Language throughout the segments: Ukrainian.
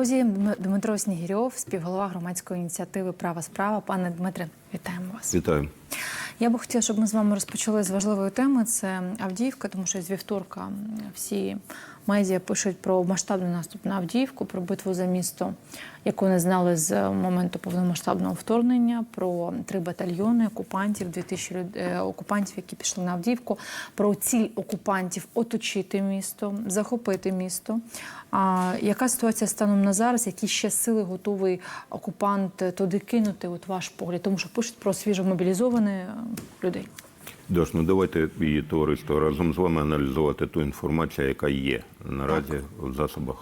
Друзі, Дмитро Снігірьов, співголова громадської ініціативи Права справа. Пане Дмитре, вітаємо вас. Вітаю. Я би хотіла, щоб ми з вами розпочали з важливої теми. Це Авдіївка, тому що з вівторка всі медіа пишуть про масштабний наступ на Авдіївку, про битву за місто, яку не знали з моменту повномасштабного вторгнення, про три батальйони окупантів, 2000 люд- е, окупантів, які пішли на Авдіївку, про ціль окупантів оточити місто, захопити місто. А яка ситуація станом на зараз? Які ще сили готовий окупант туди кинути? От ваш погляд, тому що пишуть про свіжомобілізованих е, людей. Даш, ну давайте і товариство разом з вами аналізувати ту інформацію, яка є наразі в засобах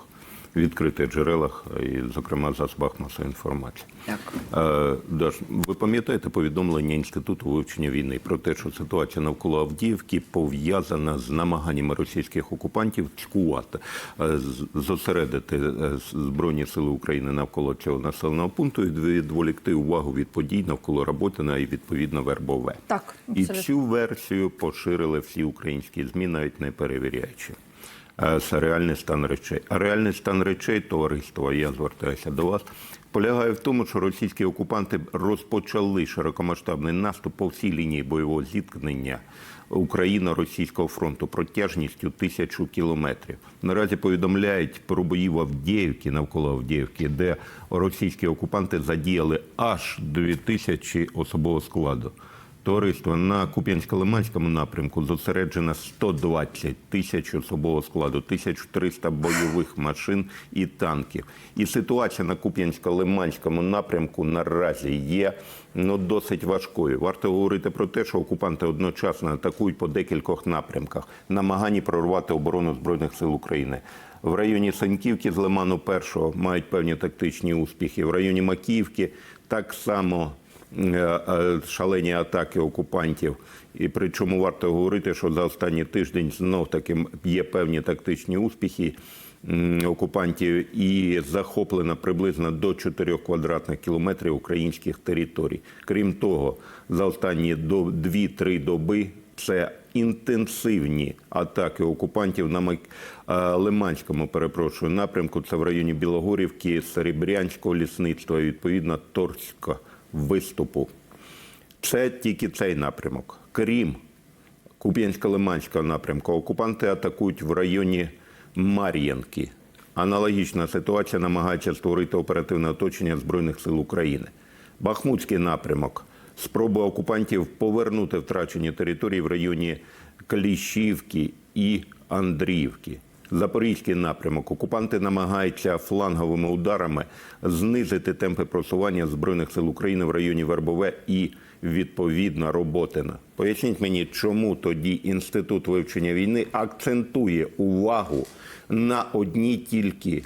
відкритих джерелах, і, зокрема, засобах масової інформації. Дякую. Е, Даш, ви пам'ятаєте повідомлення Інституту вивчення війни про те, що ситуація навколо Авдіївки пов'язана з намаганнями російських окупантів цькувати, е, зосередити е, Збройні сили України навколо цього населеного пункту і відволікти увагу від подій навколо Роботина і відповідно Вербове. Так, І цю версію поширили всі українські ЗМІ, навіть не перевіряючи. Е, реальний стан речей. А реальний стан речей, товариство, я звертаюся до вас, полягає в тому, що російські окупанти розпочали широкомасштабний наступ по всій лінії бойового зіткнення Україно-російського фронту протяжністю тисячу кілометрів. Наразі повідомляють про бої в Авдіївці навколо Авдіївки, де російські окупанти задіяли аж 2000 особового складу. Товариство на Куп'янсько-Лиманському напрямку зосереджено 120 тисяч особового складу, 1300 бойових машин і танків. І ситуація на Куп'янсько-Лиманському напрямку наразі є ну, досить важкою. Варто говорити про те, що окупанти одночасно атакують по декількох напрямках, намаганні прорвати оборону Збройних сил України. В районі Саньківки з Лиману першого мають певні тактичні успіхи. В районі Макіївки так само шалені атаки окупантів. І причому варто говорити, що за останній тиждень знов таки є певні тактичні успіхи окупантів і захоплено приблизно до 4 квадратних кілометрів українських територій. Крім того, за останні до 2-3 доби це інтенсивні атаки окупантів на е, Лиманському, перепрошую, напрямку. Це в районі Білогорівки, Серебрянського лісництва, і, відповідно, Торського виступу. Це тільки цей напрямок. Крім Куп'янсько-Лиманського напрямку, окупанти атакують в районі Мар'янки. Аналогічна ситуація намагається створити оперативне оточення Збройних сил України. Бахмутський напрямок. Спроба окупантів повернути втрачені території в районі Кліщівки і Андріївки. Запорізький напрямок. Окупанти намагаються фланговими ударами знизити темпи просування Збройних сил України в районі Вербове і відповідна Роботина. Поясніть мені, чому тоді інститут вивчення війни акцентує увагу на одній тільки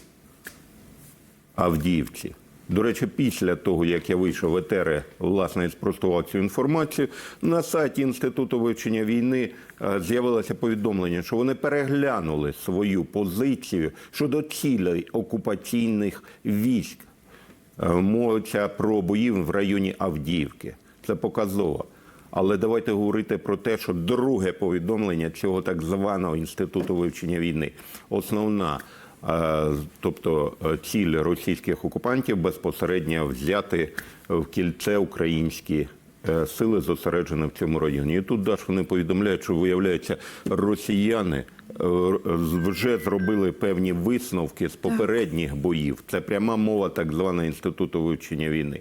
Авдіївці. До речі, після того, як я вийшов в етери, власне, і спростував цю інформацію, на сайті Інституту вивчення війни е, з'явилося повідомлення, що вони переглянули свою позицію щодо цілей окупаційних військ. Е, Мовиться про бої в районі Авдіївки. Це показово. Але давайте говорити про те, що друге повідомлення цього так званого інституту вивчення війни, основна, тобто е, ціль російських окупантів безпосередньо взяти в кільце українські е, сили, зосереджені в цьому районі. І тут Даш вони повідомляють, що виявляється, росіяни е, вже зробили певні висновки з попередніх боїв. Це пряма мова так званого інституту вивчення війни.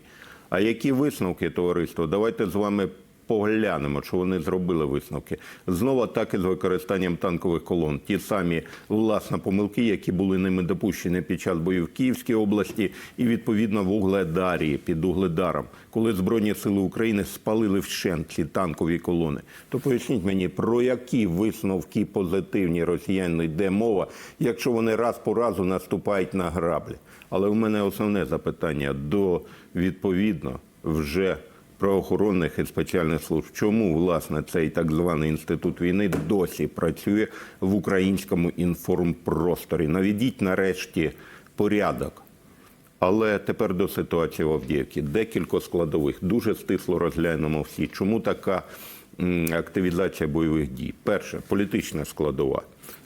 А які висновки, товариство? Давайте з вами поглянемо, що вони зробили висновки. Знову атаки з використанням танкових колон. Ті самі власне помилки, які були ними допущені під час боїв в Київській області і відповідно в Угледарі під Угледаром, коли Збройні сили України спалили вщент ці танкові колони. То поясніть мені, про які висновки позитивні росіяни йде мова, якщо вони раз по разу наступають на граблі. Але в мене основне запитання до відповідно вже правоохоронних і спеціальних служб. Чому власне цей так званий інститут війни досі працює в українському інформпросторі? Наведіть нарешті порядок. Але тепер до ситуації в Авдіївці. Декілька складових. Дуже стисло розглянемо всі. Чому така активізація бойових дій? Перше, політична складова.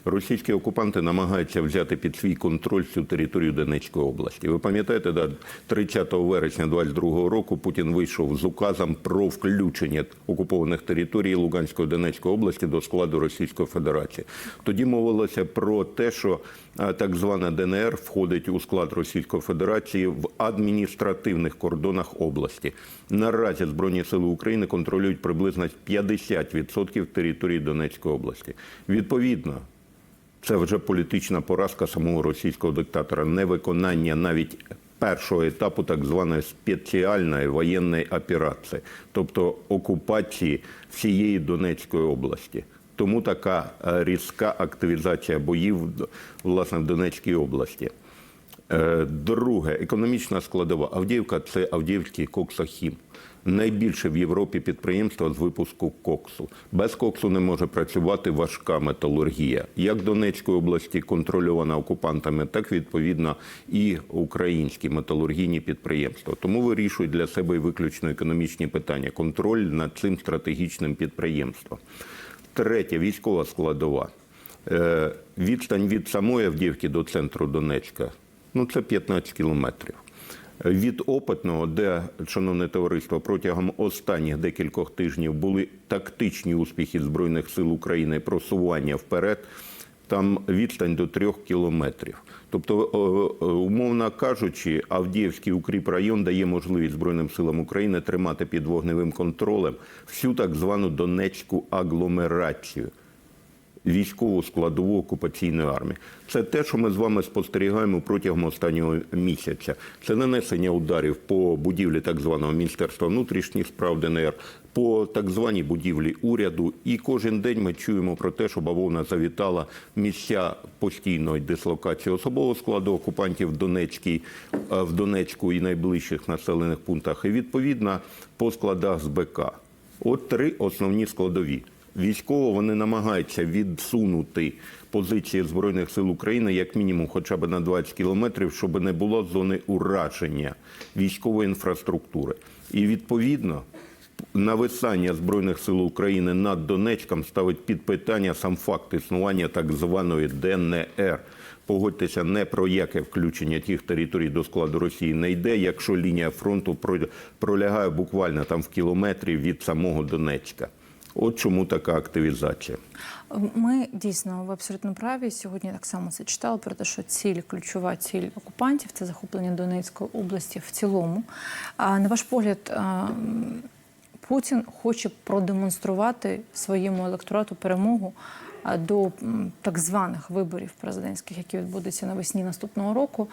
Російські окупанти намагаються взяти під свій контроль всю територію Донецької області. Ви пам'ятаєте, да, 30 вересня 22 року Путін вийшов з указом про включення окупованих територій Луганської Донецької області до складу Російської Федерації. Тоді мовилося про те, що так звана ДНР входить у склад Російської Федерації в адміністративних кордонах області. Наразі Збройні сили України контролюють приблизно 50% території Донецької області. Відповідно, це вже політична поразка самого російського диктатора, невиконання навіть першого етапу так званої спеціальної воєнної операції, тобто окупації всієї Донецької області. Тому така е, різка активізація боїв власне в Донецькій області. Е, Друге, економічна складова. Авдіївка це Авдіївський коксохім. Найбільше в Європі підприємство з випуску коксу. Без коксу не може працювати важка металургія. Як Донецької області контрольована окупантами, так відповідно і українські металургійні підприємства. Тому вирішують для себе і виключно економічні питання. Контроль над цим стратегічним підприємством. Третє військова складова. Е, Відстань від самої Авдіївки до центру Донецька ну це 15 кілометрів. Від опитного, де, шановне товариство, протягом останніх декількох тижнів були тактичні успіхи Збройних сил України, просування вперед, там відстань до трьох кілометрів. Тобто, о, о, умовно кажучи, Авдіївський укріпрайон дає можливість Збройним силам України тримати під вогневим контролем всю так звану Донецьку агломерацію військову складову окупаційної армії. Це те, що ми з вами спостерігаємо протягом останнього місяця. Це нанесення ударів по будівлі так званого Міністерства внутрішніх справ ДНР, по так званій будівлі уряду. І кожен день ми чуємо про те, що бавовна завітала місця постійної дислокації особового складу окупантів в Донецькій, е, в Донецьку і найближчих населених пунктах. І відповідно по складах з БК. От три основні складові. Військово вони намагаються відсунути позиції Збройних сил України як мінімум хоча б на 20 кілометрів, щоб не було зони ураження військової інфраструктури. І відповідно нависання Збройних сил України над Донецьком ставить під питання сам факт існування так званої ДНР. Погодьтеся, не про яке включення тих територій до складу Росії не йде, якщо лінія фронту пролягає буквально там в кілометрі від самого Донецька. От чому така активізація. Ми дійсно ви абсолютно праві. Сьогодні так само це читали про те, що ціль, ключова ціль окупантів це захоплення Донецької області в цілому. А на ваш погляд, Путін хоче продемонструвати своєму електорату перемогу до так званих виборів президентських, які відбудуться навесні наступного року.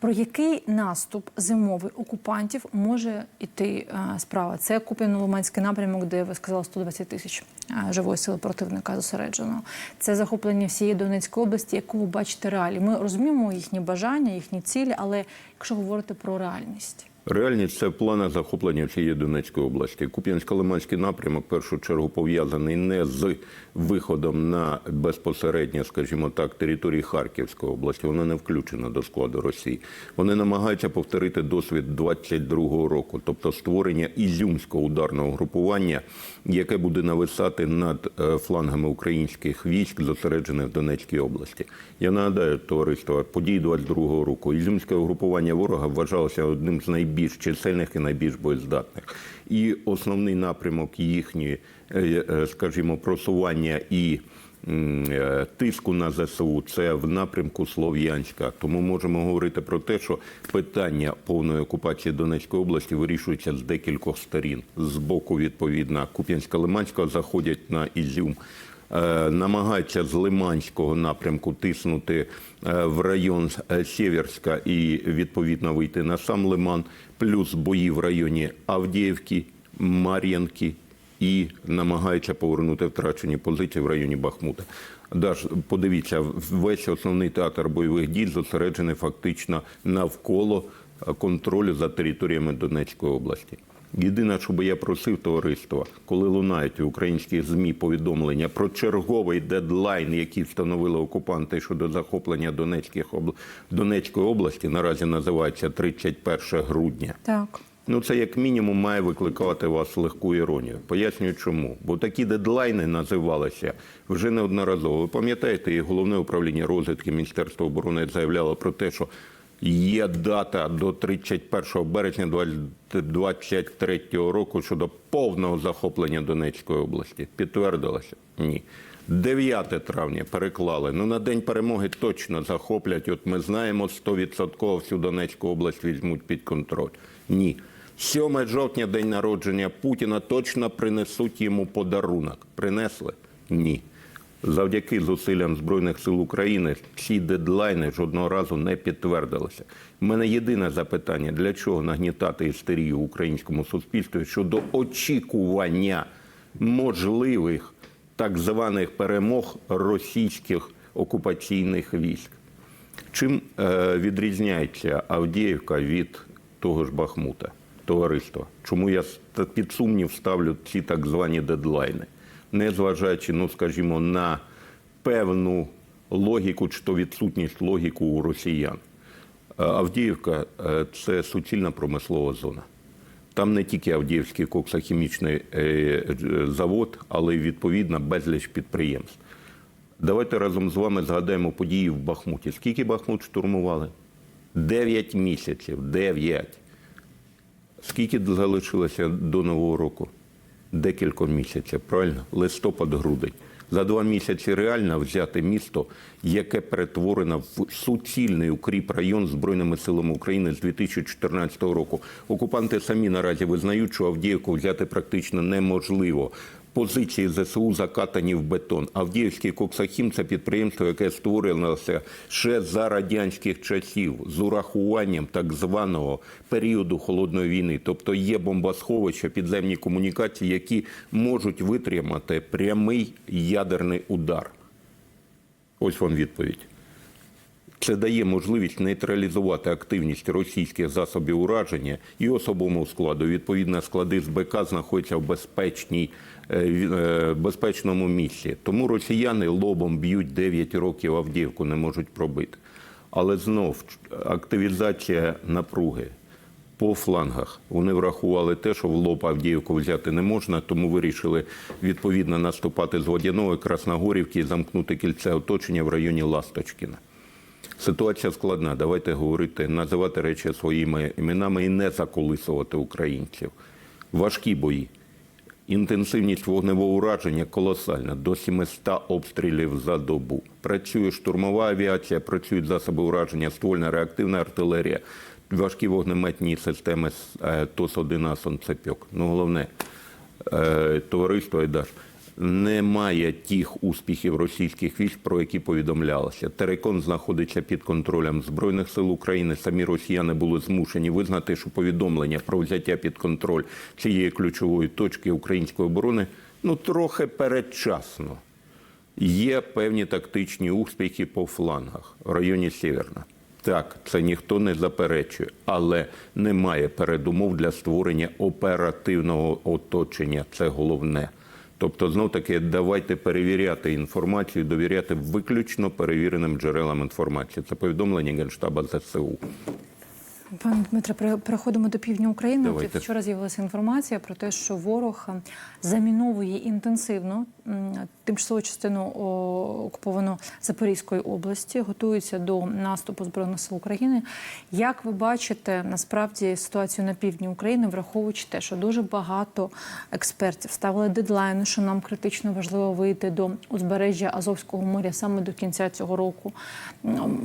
Про який наступ зимовий окупантів може йти справа? Це Куп'яно-Лиманський напрямок, де ви сказали 120 тисяч живої сили противника зосереджено. Це захоплення всієї Донецької області, яку ви бачите реалі. Ми розуміємо їхні бажання, їхні цілі, але якщо говорити про реальність. Реальність це плани захоплення всієї Донецької області. Куп'янсько-Лиманський напрямок в першу чергу пов'язаний не з виходом на безпосередньо, скажімо так, території Харківської області. Вона не включена до складу Росії. Вони намагаються повторити досвід 22-го року, тобто створення ізюмського ударного групування, яке буде нависати над е, флангами українських військ, зосереджених в Донецькій області. Я нагадаю, товариство події 22-го року. Ізюмське угрупування ворога вважалося одним з найбільш чисельних і найбільш боєздатних. І основний напрямок їхньої, е, е, скажімо, просування і е, тиску на ЗСУ це в напрямку Слов'янська. Тому можемо говорити про те, що питання повної окупації Донецької області вирішується з декількох сторін. З боку, відповідно, Куп'янська-Лиманська заходять на Ізюм. Е, намагаються з Лиманського напрямку тиснути е, в район е, Сєвєрська і відповідно вийти на сам Лиман, плюс бої в районі Авдіївки, Мар'янки і намагаються повернути втрачені позиції в районі Бахмута. Даш, подивіться, весь основний театр бойових дій зосереджений фактично навколо контролю за територіями Донецької області. Єдине, що би я просив товариства, коли лунають у українських змі повідомлення про черговий дедлайн, який встановили окупанти щодо захоплення Донецьких обл... Донецької області, наразі називається 31 грудня. Так. Ну, це як мінімум має викликати вас легку іронію. Пояснюю чому. Бо такі дедлайни називалися вже неодноразово. Ви пам'ятаєте, і головне управління розвідки Міністерства оборони заявляло про те, що є дата до 31 березня 2023 року щодо повного захоплення Донецької області. Підтвердилося? Ні. 9 травня переклали. Ну на день перемоги точно захоплять. От ми знаємо, 100% всю Донецьку область візьмуть під контроль. Ні. 7 жовтня, день народження Путіна, точно принесуть йому подарунок. Принесли? Ні. Завдяки зусиллям Збройних сил України ці дедлайни жодного разу не підтвердилися. У мене єдине запитання: для чого нагнітати істерію в українському суспільстві щодо очікування можливих так званих перемог російських окупаційних військ? Чим е, відрізняється Авдіївка від того ж Бахмута, товариства? Чому я під сумнів ставлю ці так звані дедлайни? Незважаючи, ну скажімо, на певну логіку чи то відсутність логіку у росіян. Е, Авдіївка е, це суцільна промислова зона. Там не тільки Авдіївський коксохімічний е, завод, але й відповідно безліч підприємств. Давайте разом з вами згадаємо події в Бахмуті. Скільки Бахмут штурмували? Дев'ять місяців. Дев'ять. Скільки залишилося до Нового року? Декілька місяців, правильно? Листопад, грудень. За два місяці реально взяти місто, яке перетворено в суцільний укріп район Збройними силами України з 2014 року. Окупанти самі наразі визнають, що Авдіївку взяти практично неможливо. Позиції ЗСУ закатані в бетон. Авдіївський коксахім це підприємство, яке створилося ще за радянських часів з урахуванням так званого періоду холодної війни. Тобто є бомбосховища, підземні комунікації, які можуть витримати прямий ядерний удар. Ось вам відповідь. Це дає можливість нейтралізувати активність російських засобів ураження і особовому складу. Відповідно, склади з БК знаходяться в безпечній, е, е, безпечному місці. Тому росіяни лобом б'ють 9 років Авдіївку, не можуть пробити. Але знов активізація напруги по флангах. Вони врахували те, що в лоб Авдіївку взяти не можна, тому вирішили відповідно наступати з Водяної, Красногорівки і замкнути кільце оточення в районі Ласточкіна. Ситуація складна. Давайте говорити, називати речі своїми іменами і не заколисувати українців. Важкі бої. Інтенсивність вогневого ураження колосальна до 700 обстрілів за добу. Працює штурмова авіація, працюють засоби ураження, ствольна реактивна артилерія, важкі вогнеметні системи е, ТОС-1 «Сонцепьок». Ну, головне, е, товариство Айдаш, немає тих успіхів російських військ, про які повідомлялося. Терекон знаходиться під контролем Збройних сил України. Самі росіяни були змушені визнати, що повідомлення про взяття під контроль цієї ключової точки української оборони ну трохи передчасно. Є певні тактичні успіхи по флангах в районі Сєверна. Так, це ніхто не заперечує, але немає передумов для створення оперативного оточення. Це головне. Тобто, знов таки, давайте перевіряти інформацію, довіряти виключно перевіреним джерелам інформації. Це повідомлення Генштаба ЗСУ. Пане Дмитре, пере- переходимо до півдня України. Давайте. Вчора з'явилася інформація про те, що ворог е, заміновує інтенсивно тимчасову частину окуповану Запорізької області, готується до наступу збройних сил України. Як ви бачите насправді ситуацію на півдні України, враховуючи те, що дуже багато експертів ставили дедлайни, що нам критично важливо вийти до узбережжя Азовського моря саме до кінця цього року.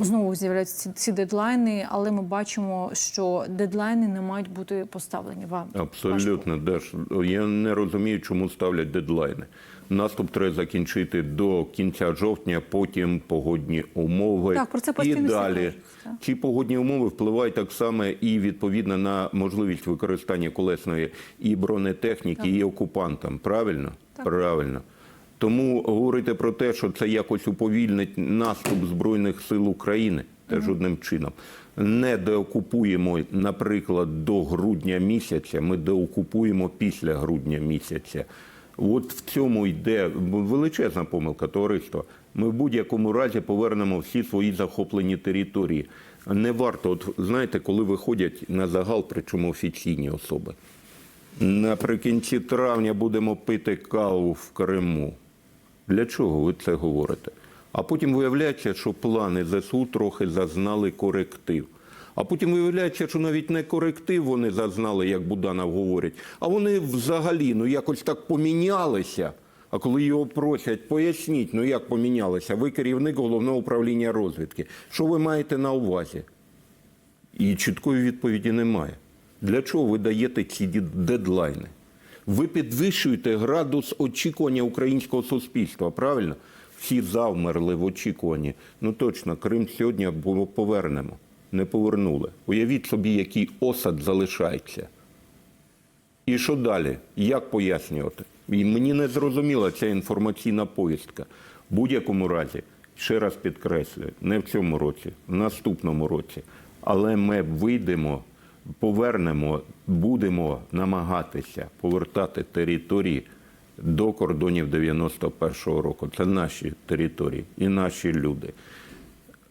Знову з'являються ці дедлайни, але ми бачимо, що дедлайни не мають бути поставлені. Вам Абсолютно, Даш. Я не розумію, чому ставлять дедлайни. Наступ треба закінчити до кінця жовтня, потім погодні умови. Так, про це і далі. Ці погодні умови впливають так само і відповідно на можливість використання колесної і бронетехніки, і окупантам. Правильно? Правильно. Тому говорити про те, що це якось уповільнить наступ Збройних сил України, те жодним чином. Не деокупуємо, наприклад, до грудня місяця, ми деокупуємо після грудня місяця. От в цьому йде величезна помилка товариства. Ми в будь-якому разі повернемо всі свої захоплені території. Не варто, от знаєте, коли виходять на загал, причому офіційні особи. Наприкінці травня будемо пити каву в Криму. Для чого ви це говорите? А потім виявляється, що плани ЗСУ трохи зазнали коректив. А потім виявляється, що навіть не коректив вони зазнали, як Буданов говорить, а вони взагалі ну якось так помінялися. А коли його просять, поясніть, ну як помінялися, ви керівник головного управління розвідки. Що ви маєте на увазі? І чіткої відповіді немає. Для чого ви даєте ці дедлайни? Ви підвищуєте градус очікування українського суспільства, правильно? Всі завмерли в очікуванні. Ну точно, Крим сьогодні повернемо. Не повернули. Уявіть собі, який осад залишається. І що далі? Як пояснювати? І мені не зрозуміла ця інформаційна повістка. В будь-якому разі, ще раз підкреслюю, не в цьому році, в наступному році. Але ми вийдемо, повернемо, будемо намагатися повертати території до кордонів 91-го року. Це наші території і наші люди.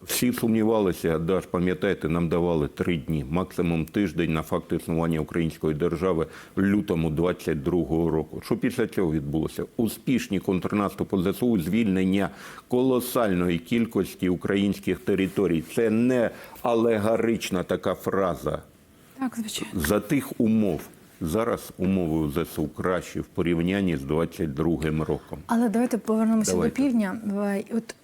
Всі сумнівалися, Даш, пам'ятаєте, нам давали три дні, максимум тиждень на факт існування української держави в лютому 22-го року. Що після цього відбулося? Успішні контрнаступи ЗСУ, звільнення колосальної кількості українських територій. Це не алегарична така фраза. Так, звичайно. За тих умов зараз умови у ЗСУ кращі в порівнянні з 22-м роком. Але давайте повернемося Давайте. до півдня. От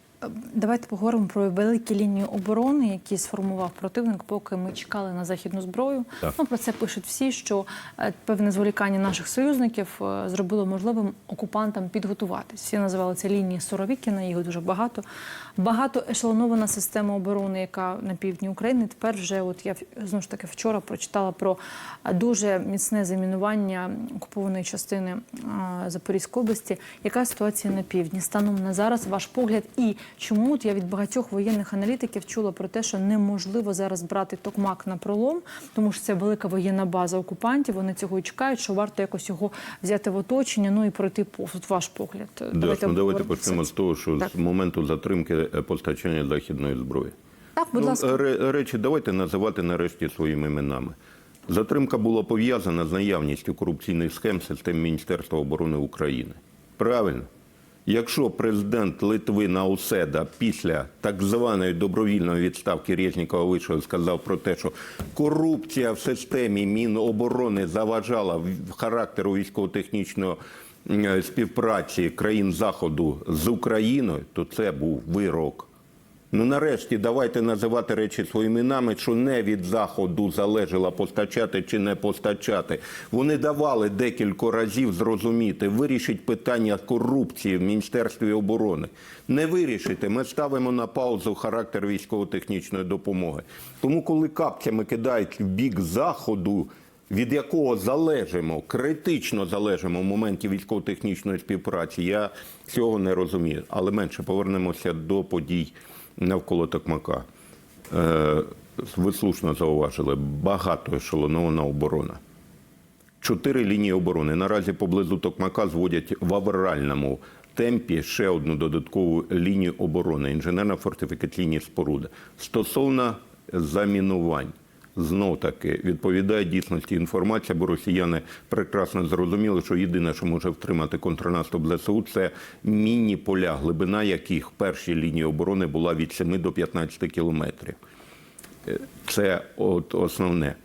давайте поговоримо про великі лінії оборони, які сформував противник, поки ми чекали на західну зброю. Так. Ну про це пишуть всі, що е, певне зволікання наших союзників е, зробило можливим окупантам підготуватись. Всі називали це лінії Соровікіна, їх дуже багато. Багато ешелонована система оборони, яка на півдні України. Тепер вже, от я знову ж таки вчора прочитала про е, дуже міцне замінування окупованої частини Запорізької області. Яка ситуація на півдні? Станом на зараз ваш погляд, і чому от я від багатьох воєнних аналітиків чула про те, що неможливо зараз брати токмак на пролом, тому що це велика воєнна база окупантів. Вони цього і чекають, що варто якось його взяти в оточення, ну і пройти повз. Ваш погляд. Даш, ну, давайте почнемо з того, що Так. з моменту затримки е, постачання західної зброї. Так, будь Ну, ласка. ре- речі, давайте називати нарешті своїми іменами. Затримка була пов'язана з наявністю корупційних схем систем Міністерства оборони України. Правильно? Якщо президент Литви Науседа після так званої добровільної відставки Резнікова вийшов сказав про те, що корупція в системі Міноборони заважала в- характеру військово-технічного співпраці країн Заходу з Україною, то це був вирок. Ну нарешті давайте називати речі своїми іменами, що не від заходу залежало постачати чи не постачати. Вони давали декілька разів зрозуміти, вирішить питання корупції в Міністерстві оборони. Не вирішите. Ми ставимо на паузу характер військово-технічної допомоги. Тому, коли капцями кидають в бік заходу. Від якого залежимо, критично залежимо в моменті військово-технічної співпраці, я цього не розумію. Але менше повернемося до подій навколо Токмака. Е, ви слушно зауважили, багато ешелонована оборона. Чотири лінії оборони. Наразі поблизу Токмака зводять в авральному темпі ще одну додаткову лінію оборони інженерно-фортифікаційні споруди. Стосовно замінувань. Знов таки відповідає дійсності інформація, бо росіяни прекрасно зрозуміли, що єдине, що може втримати контрнаступ ЗСУ, це мінні поля, глибина яких в першій лінії оборони була від 7 до 15 кілометрів. Це от основне.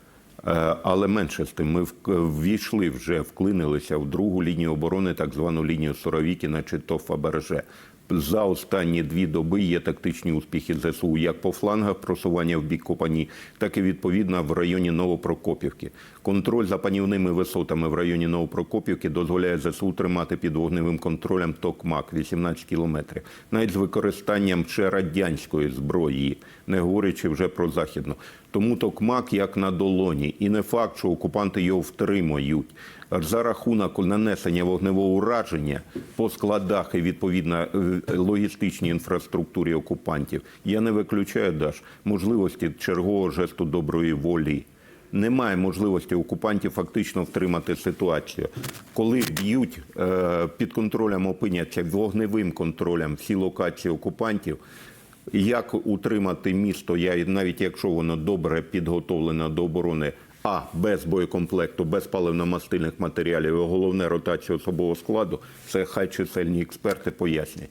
Е, Але менше з тим, ми ввійшли вже, вклинилися в другу лінію оборони, так звану лінію Соровікіна чи то Фаберже. За останні дві доби є тактичні успіхи ЗСУ як по флангах просування в бік Копані, так і відповідно в районі Новопрокопівки. Контроль за панівними висотами в районі Новопрокопівки дозволяє ЗСУ тримати під вогневим контролем Токмак 18 кілометрів, навіть з використанням ще радянської зброї, не говорячи вже про західну. Тому Токмак як на долоні, і не факт, що окупанти його втримають. За рахунок нанесення вогневого ураження по складах і відповідно е, логістичній інфраструктурі окупантів, я не виключаю Даш можливості чергового жесту доброї волі. Немає можливості окупантів фактично втримати ситуацію. Коли б'ють е, під контролем, опиняться вогневим контролем всі локації окупантів, Як утримати місто, я навіть якщо воно добре підготовлене до оборони, а без боєкомплекту, без паливно-мастильних матеріалів, головне ротацію особового складу, це хай чисельні експерти пояснять.